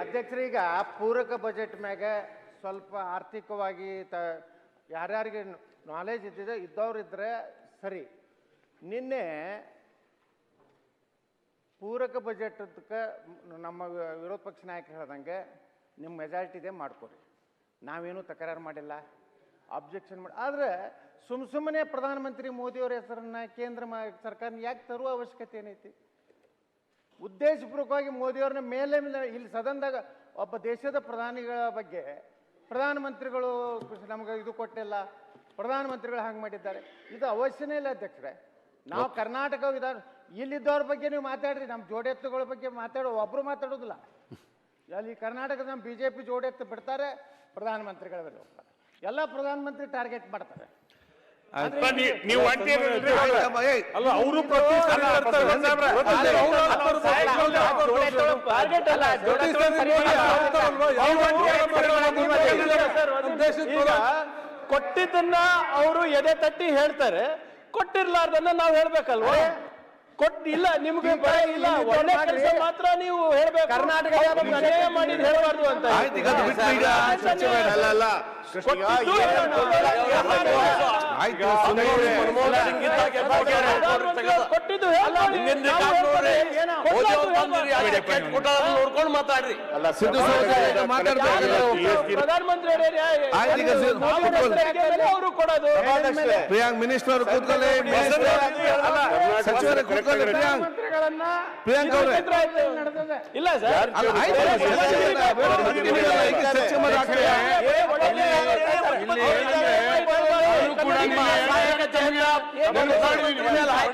ಅಧ್ಯಕ್ಷರೀಗ ಪೂರಕ ಬಜೆಟ್ ಮ್ಯಾಗ ಸ್ವಲ್ಪ ಆರ್ಥಿಕವಾಗಿ ಯಾರ್ಯಾರಿಗೆ ನಾಲೆಜ್ ಇದ್ದಿದೆ ಇದ್ದವ್ರು ಇದ್ರೆ ಸರಿ. ನಿನ್ನೆ ಪೂರಕ ಬಜೆಟ್ ನಮ್ಮ ವಿರೋಧ ಪಕ್ಷ ನಾಯಕರು ಹೇಳ್ದಂಗೆ ನಿಮ್ಮ ಮೆಜಾರಿಟಿ ಇದೆ ಮಾಡ್ಕೊರಿ. ನಾವೇನು ತಕರಾರು ಮಾಡಿಲ್ಲ. ಅಬ್ಜೆಕ್ಷನ್ ಮಾಡಿ ಆದರೆ ಸುಮ್ ಸುಮ್ಮನೆ ಪ್ರಧಾನಮಂತ್ರಿ ಮೋದಿಯವರ ಹೆಸರನ್ನ ಕೇಂದ್ರ ಸರ್ಕಾರ ಯಾಕೆ ತರುವ ಅವಶ್ಯಕತೆ ಏನೈತಿ? ಉದ್ದೇಶಪೂರ್ವಕವಾಗಿ ಮೋದಿಯವ್ರನ್ನ ಮೇಲೆ ಮೇಲೆ ಇಲ್ಲಿ ಸದನದಾಗ ಒಬ್ಬ ದೇಶದ ಪ್ರಧಾನಿಗಳ ಬಗ್ಗೆ ಪ್ರಧಾನಮಂತ್ರಿಗಳು ನಮಗೆ ಇದು ಕೊಟ್ಟಿಲ್ಲ. ಪ್ರಧಾನಮಂತ್ರಿಗಳು ಹಂಗೆ ಮಾಡಿದ್ದಾರೆ. ಇದು ಅವಶ್ಯನೇ ಇಲ್ಲ ಅಧ್ಯಕ್ಷರೇ. ನಾವು ಕರ್ನಾಟಕ ವಿಧಾನ ಇಲ್ಲಿದ್ದವ್ರ ಬಗ್ಗೆ ನೀವು ಮಾತಾಡ್ರಿ. ನಮ್ಮ ಜೋಡೆತ್ತುಗಳ ಬಗ್ಗೆ ಮಾತಾಡೋ ಒಬ್ರು ಮಾತಾಡೋದಿಲ್ಲ. ಅಲ್ಲಿ ಕರ್ನಾಟಕದ ನಮ್ಮ ಬಿ ಜೆ ಪಿ ಜೋಡೆತ್ತು ಬಿಡ್ತಾರೆ ಪ್ರಧಾನಮಂತ್ರಿಗಳ ಮೇಲೆ ಹೋಗ್ತಾರೆ. ಎಲ್ಲ ಪ್ರಧಾನಮಂತ್ರಿ ಟಾರ್ಗೆಟ್ ಮಾಡ್ತಾರೆ ನೀವು ಅಂಟಿ ಅಲ್ಲ. ಅವರು ಕೊಟ್ಟಿದ್ದನ್ನ ಅವರು ಎದೆ ತಟ್ಟಿ ಹೇಳ್ತಾರೆ ಕೊಟ್ಟಿರ್ಲಾರ್ದನ್ನ ನಾವು ಹೇಳ್ಬೇಕಲ್ವಾ ಕೊಟ್ ಇಲ್ಲ ನಿಮ್ಗೆ ಭಯ ಇಲ್ಲ. ಒಳ್ಳೆ. ಕೆಲಸ ಮಾತ್ರ ನೀವು ಹೇಳ್ಬೇಕು. ಕರ್ನಾಟಕ ಅನ್ಯಾಯ ಮಾಡಿದ್ ಹೇಳ್ಬಾರ್ದು ಅಂತ ಕೊಟ್ಟಿದ್ದು. ನೋಡ್ಕೊಂಡು ಮಾತಾಡ್ರಿ. ಪ್ರಧಾನಮಂತ್ರಿ ಅವರು ಕೊಡೋದು. ಪ್ರಿಯಾಂಕ್ ಮಿನಿಸ್ಟರ್ ಕೂತ್ಕೊಳ್ಳಿ. ಸಚಿವರೇ ಕೂತ್ಕೊಳ್ಳಿ ಪ್ರಿಯಾಂಕ್ ಮಂತ್ರಿಗಳನ್ನ ಪ್ರಿಯಾಂಕ್ ಅವರೇ ನಡೆದಿದೆ ಇಲ್ಲ ಸರ್ ಅಲ್ಲ